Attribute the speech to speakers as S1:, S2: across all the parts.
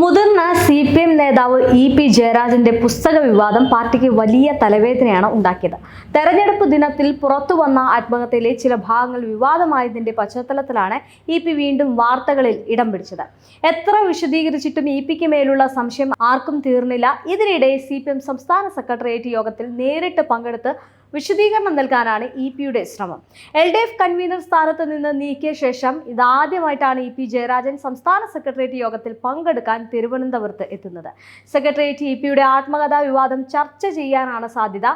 S1: മുതിർന്ന C P M നേതാവ് E P ജയരാജന്റെ പുസ്തക വിവാദം പാർട്ടിക്ക് വലിയ തലവേദനയാണ് ഉണ്ടാക്കിയത്. തെരഞ്ഞെടുപ്പ് ദിനത്തിൽ പുറത്തു വന്ന ആത്മഹത്യയിലെ ചില ഭാഗങ്ങൾ വിവാദമായതിന്റെ പശ്ചാത്തലത്തിലാണ് ഇ പി വീണ്ടും വാർത്തകളിൽ ഇടം പിടിച്ചത്. എത്ര വിശദീകരിച്ചിട്ടും ഇ പിക്ക് മേലുള്ള സംശയം ആർക്കും തീർന്നില്ല. ഇതിനിടെ സി പി എം സംസ്ഥാന സെക്രട്ടേറിയറ്റ് യോഗത്തിൽ നേരിട്ട് പങ്കെടുത്ത് വിശദീകരണം നൽകാനാണ് ഇ പിയുടെ ശ്രമം. എൽ ഡി എഫ് കൺവീനർ സ്ഥാനത്ത് നിന്ന് നീക്കിയ ശേഷം ഇതാദ്യമായിട്ടാണ് ഇ പി ജയരാജൻ സംസ്ഥാന സെക്രട്ടേറിയറ്റ് യോഗത്തിൽ പങ്കെടുക്കാൻ തിരുവനന്തപുരത്ത് എത്തുന്നത്. സെക്രട്ടേറിയറ്റ് ഇ പിയുടെ ആത്മകഥാ വിവാദം ചർച്ച ചെയ്യാനാണ് സാധ്യത.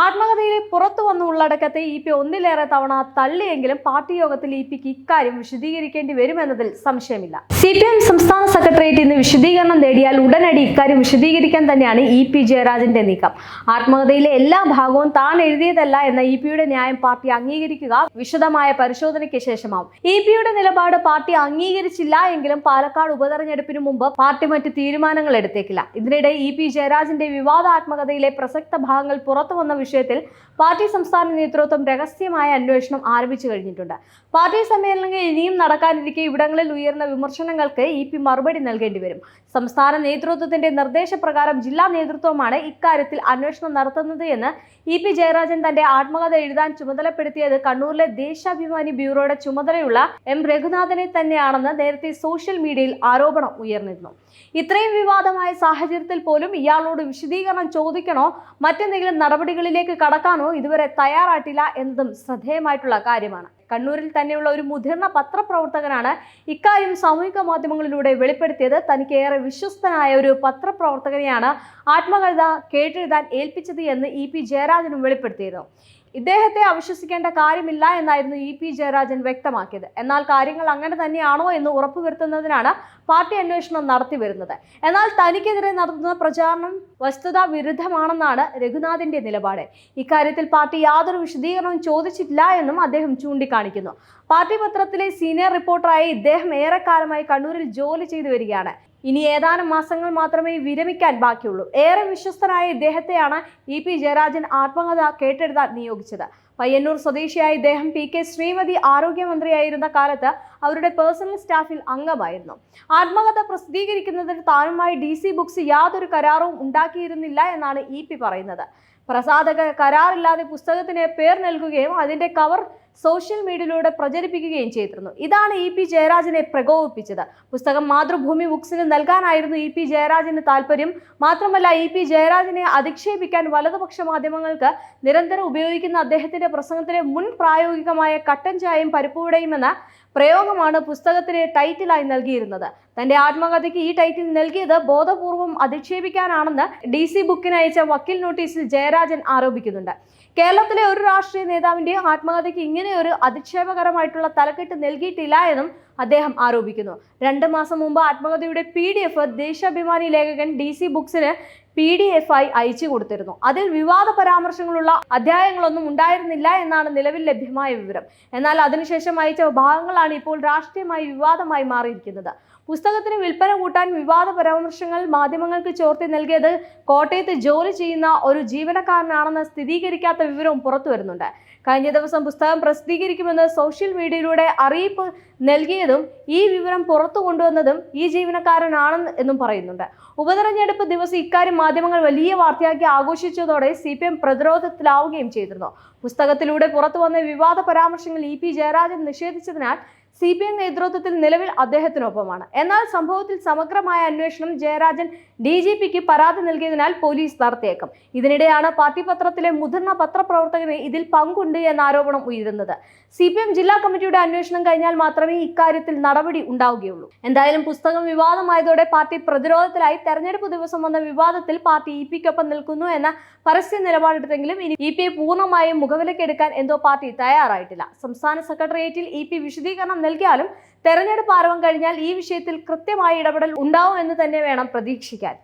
S1: ആത്മകഥയിലെ പുറത്തു വന്ന ഉള്ളടക്കത്തെ ഇ പി ഒന്നിലേറെ തവണ തള്ളിയെങ്കിലും പാർട്ടി യോഗത്തിൽ ഇ പിക്ക് ഇക്കാര്യം വിശദീകരിക്കേണ്ടി വരുമെന്നതിൽ സംശയമില്ല. സി പി എം സംസ്ഥാന സെക്രട്ടേറിയറ്റ് ഇന്ന് വിശദീകരണം നേടിയാൽ ഉടനടി ഇക്കാര്യം വിശദീകരിക്കാൻ തന്നെയാണ് ഇ പി ജയരാജന്റെ നീക്കം. ആത്മകഥയിലെ എല്ലാ ഭാഗവും താൻ എഴുതിയതല്ല എന്ന ഇ പിയുടെ ന്യായം പാർട്ടി അംഗീകരിക്കുക വിശദമായ പരിശോധനയ്ക്ക് ശേഷമാവും. ഇ പിയുടെ നിലപാട് പാർട്ടി അംഗീകരിച്ചില്ല എങ്കിലും പാലക്കാട് ഉപതെരഞ്ഞെടുപ്പിന് മുമ്പ് പാർട്ടി മറ്റ് തീരുമാനങ്ങൾ എടുത്തേക്കില്ല. ഇതിനിടെ ഇ പി ജയരാജന്റെ വിവാദാത്മകതയിലെ പ്രസക്ത ഭാഗങ്ങൾ പുറത്തു വന്ന വിഷയത്തിൽ പാർട്ടി സംസ്ഥാന നേതൃത്വം രഹസ്യമായ അന്വേഷണം ആരംഭിച്ചു കഴിഞ്ഞിട്ടുണ്ട്. പാർട്ടി സമ്മേളനങ്ങൾ ഇനിയും നടക്കാനിരിക്കെ ഇവിടങ്ങളിൽ ഉയർന്ന വിമർശനങ്ങൾക്ക് ഇ പി മറുപടി നൽകേണ്ടി വരും. സംസ്ഥാന നേതൃത്വത്തിന്റെ നിർദ്ദേശപ്രകാരം ജില്ലാ നേതൃത്വമാണ് ഇക്കാര്യത്തിൽ അന്വേഷണം നടത്തുന്നത് എന്ന് ഇ പി ജയരാജൻ തന്റെ ആത്മകഥ എഴുതാൻ ചുമതലപ്പെടുത്തിയത് കണ്ണൂരിലെ ദേശാഭിമാനി ബ്യൂറോയുടെ ചുമതലയുള്ള എം രഘുനാഥനെ തന്നെയാണെന്ന് നേരത്തെ സോഷ്യൽ മീഡിയയിൽ ആരോപണം ഉയർന്നിരുന്നു. ഇത്രയും വിവാദമായ സാഹചര്യത്തിൽ പോലും ഇയാളോട് വിശദീകരണം ചോദിക്കണോ? മറ്റെന്തെങ്കിലും നടപടികളിലേക്ക് കടക്കാനോ ഇതുവരെ തയ്യാറായിട്ടില്ല എന്നതും ശ്രദ്ധേയമായിട്ടുള്ള കാര്യമാണ്. കണ്ണൂരിൽ തന്നെയുള്ള ഒരു മുതിർന്ന പത്രപ്രവർത്തകനാണ് ഇക്കാര്യം സാമൂഹിക മാധ്യമങ്ങളിലൂടെ വെളിപ്പെടുത്തിയത്. തനിക്ക് ഏറെ വിശ്വസ്തനായ ഒരു പത്രപ്രവർത്തകനെയാണ് ആത്മകഥ കേട്ടെഴുതാൻ ഏൽപ്പിച്ചത് എന്ന് ഇ പി ജയരാജനും വെളിപ്പെടുത്തിയിരുന്നു. ഇദ്ദേഹത്തെ അവിശ്വസിക്കേണ്ട കാര്യമില്ല എന്നായിരുന്നു ഇ പി ജയരാജൻ വ്യക്തമാക്കിയത്. എന്നാൽ കാര്യങ്ങൾ അങ്ങനെ തന്നെയാണോ എന്ന് ഉറപ്പുവരുത്തുന്നതിനാണ് പാർട്ടി അന്വേഷണം നടത്തി വരുന്നത്. എന്നാൽ തനിക്കെതിരെ നടത്തുന്ന പ്രചാരണം വസ്തുതാ വിരുദ്ധമാണെന്നാണ് രഘുനാഥിന്റെ നിലപാട്. ഇക്കാര്യത്തിൽ പാർട്ടി യാതൊരു വിശദീകരണവും ചോദിച്ചിട്ടില്ല എന്നും അദ്ദേഹം ചൂണ്ടിക്കാണിക്കുന്നു പാർട്ടി പത്രത്തിലെ സീനിയർ റിപ്പോർട്ടറായ ഇദ്ദേഹം ഏറെക്കാലമായി കണ്ണൂരിൽ ജോലി ചെയ്തു വരികയാണ്. ഇനി ഏതാനും മാസങ്ങൾ മാത്രമേ വിരമിക്കാൻ ബാക്കിയുള്ളൂ. ഏറെ വിശ്വസ്തനായ ഇദ്ദേഹത്തെയാണ് ഇ പി ജയരാജൻ ആത്മകഥ കേട്ടെഴുതാൻ നിയോഗിച്ചത്. പയ്യന്നൂർ സ്വദേശിയായ ഇദ്ദേഹം പി കെ ശ്രീമതി ആരോഗ്യമന്ത്രിയായിരുന്ന കാലത്ത് അവരുടെ പേഴ്സണൽ സ്റ്റാഫിൽ അംഗമായിരുന്നു. ആത്മകഥ പ്രസിദ്ധീകരിക്കുന്നതിന് താനുമായി ഡി സി ബുക്സ് യാതൊരു കരാറും ഉണ്ടാക്കിയിരുന്നില്ല എന്നാണ് ഇ പി പറയുന്നത്. പ്രസാധക കരാറില്ലാതെ പുസ്തകത്തിന് പേർ നൽകുകയും അതിന്റെ കവർ സോഷ്യൽ മീഡിയയിലൂടെ പ്രചരിപ്പിക്കുകയും ചെയ്തിരുന്നു. ഇതാണ് ഇ പി ജയരാജനെ പ്രകോപിപ്പിച്ചത്. പുസ്തകം മാതൃഭൂമി ബുക്സിന് നൽകാനായിരുന്നു ഇ പി ജയരാജന് താല്പര്യം മാത്രമല്ല ഇ പി ജയരാജനെ അധിക്ഷേപിക്കാൻ വലതുപക്ഷ മാധ്യമങ്ങൾക്ക് നിരന്തരം ഉപയോഗിക്കുന്ന അദ്ദേഹത്തിന്റെ പ്രസംഗത്തിലെ മുൻ പ്രായോഗികമായ കട്ടൻ ചായയും പരിപ്പുവടയും എന്ന പ്രയോഗമാണ് പുസ്തകത്തിന് ടൈറ്റിലായി നൽകിയിരുന്നത്. തന്റെ ആത്മകഥയ്ക്ക് ഈ ടൈറ്റിൽ നൽകിയത് ബോധപൂർവം അധിക്ഷേപിക്കാനാണെന്ന് ഡി സി ബുക്കിന് അയച്ച വക്കീൽ നോട്ടീസിൽ ജയരാജൻ ആരോപിക്കുന്നുണ്ട്. കേരളത്തിലെ ഒരു രാഷ്ട്രീയ നേതാവിന്റെ ആത്മകഥയ്ക്ക് ഇങ്ങനെ ഒരു അധിക്ഷേപകരമായിട്ടുള്ള തലക്കെട്ട് നൽകിയിട്ടില്ല എന്നും അദ്ദേഹം ആരോപിക്കുന്നു. രണ്ട് മാസം മുമ്പ് ആത്മകഥയുടെ പി ഡി എഫ് ദേശാഭിമാനി ലേഖകൻ ഡി സി ബുക്സിന് പി ഡി എഫ് ആയി അയച്ചു കൊടുത്തിരുന്നു. അതിൽ വിവാദ പരാമർശങ്ങളുള്ള അധ്യായങ്ങളൊന്നും ഉണ്ടായിരുന്നില്ല എന്നാണ് നിലവിൽ ലഭ്യമായ വിവരം. എന്നാൽ അതിനുശേഷം അയച്ച ഭാഗങ്ങളാണ് ഇപ്പോൾ രാഷ്ട്രീയമായി വിവാദമായി മാറിയിരിക്കുന്നത്. പുസ്തകത്തിന് വിൽപ്പന കൂട്ടാൻ വിവാദ പരാമർശങ്ങൾ മാധ്യമങ്ങൾക്ക് ചോർത്തി നൽകിയത് കോട്ടയത്ത് ജോലി ചെയ്യുന്ന ഒരു ജീവനക്കാരനാണെന്ന് സ്ഥിരീകരിക്കാത്ത വിവരവും പുറത്തു വരുന്നുണ്ട് കഴിഞ്ഞ ദിവസം പുസ്തകം പ്രസിദ്ധീകരിക്കുമെന്ന് സോഷ്യൽ മീഡിയയിലൂടെ അറിയിപ്പ് നൽകിയതും ഈ വിവരം പുറത്തു കൊണ്ടുവന്നതും ഈ ജീവനക്കാരനാണെന്ന് എന്നും പറയുന്നുണ്ട്. ഉപതെരഞ്ഞെടുപ്പ് ദിവസം ഇക്കാര്യം മാധ്യമങ്ങൾ വലിയ വാർത്തയാക്കി ആഘോഷിച്ചതോടെ സി പി എം പ്രതിരോധത്തിലാവുകയും ചെയ്തിരുന്നു. പുസ്തകത്തിലൂടെ പുറത്തു വന്ന വിവാദ പരാമർശങ്ങൾ ഇ പി ജയരാജൻ നിഷേധിച്ചതിനാൽ സി പി എം നേതൃത്വത്തിൽ നിലവിൽ അദ്ദേഹത്തിനൊപ്പമാണ്. എന്നാൽ സംഭവത്തിൽ സമഗ്രമായ അന്വേഷണം ജയരാജൻ ഡി ജി പിക്ക് പരാതി നൽകിയതിനാൽ പോലീസ് നടത്തിയേക്കും. ഇതിനിടെയാണ് പാർട്ടി പത്രത്തിലെ മുതിർന്ന പത്രപ്രവർത്തകന് ഇതിൽ പങ്കുണ്ട് എന്ന ആരോപണം ഉയരുന്നത്. സി പി എം ജില്ലാ കമ്മിറ്റിയുടെ അന്വേഷണം കഴിഞ്ഞാൽ മാത്രമേ ഇക്കാര്യത്തിൽ നടപടി ഉണ്ടാവുകയുള്ളൂ. എന്തായാലും പുസ്തകം വിവാദമായതോടെ പാർട്ടി പ്രതിരോധത്തിലായി തെരഞ്ഞെടുപ്പ് ദിവസം വന്ന വിവാദത്തിൽ പാർട്ടി ഇ പിക്കൊപ്പം നിൽക്കുന്നു എന്ന പരസ്യ നിലപാടെടുത്തെങ്കിലും ഇനി ഇ പിയെ പൂർണമായും മുഖവിലക്കെടുക്കാൻ എന്തോ പാർട്ടി തയ്യാറായിട്ടില്ല. സംസ്ഥാന സെക്രട്ടേറിയറ്റിൽ ഇ പി വിശദീകരണം നൽകിയാലും തെരഞ്ഞെടുപ്പ് ആരവം കഴിഞ്ഞാൽ ഈ വിഷയത്തിൽ കൃത്യമായ ഇടപെടൽ ഉണ്ടാവും എന്ന് തന്നെ വേണം പ്രതീക്ഷിക്കാൻ.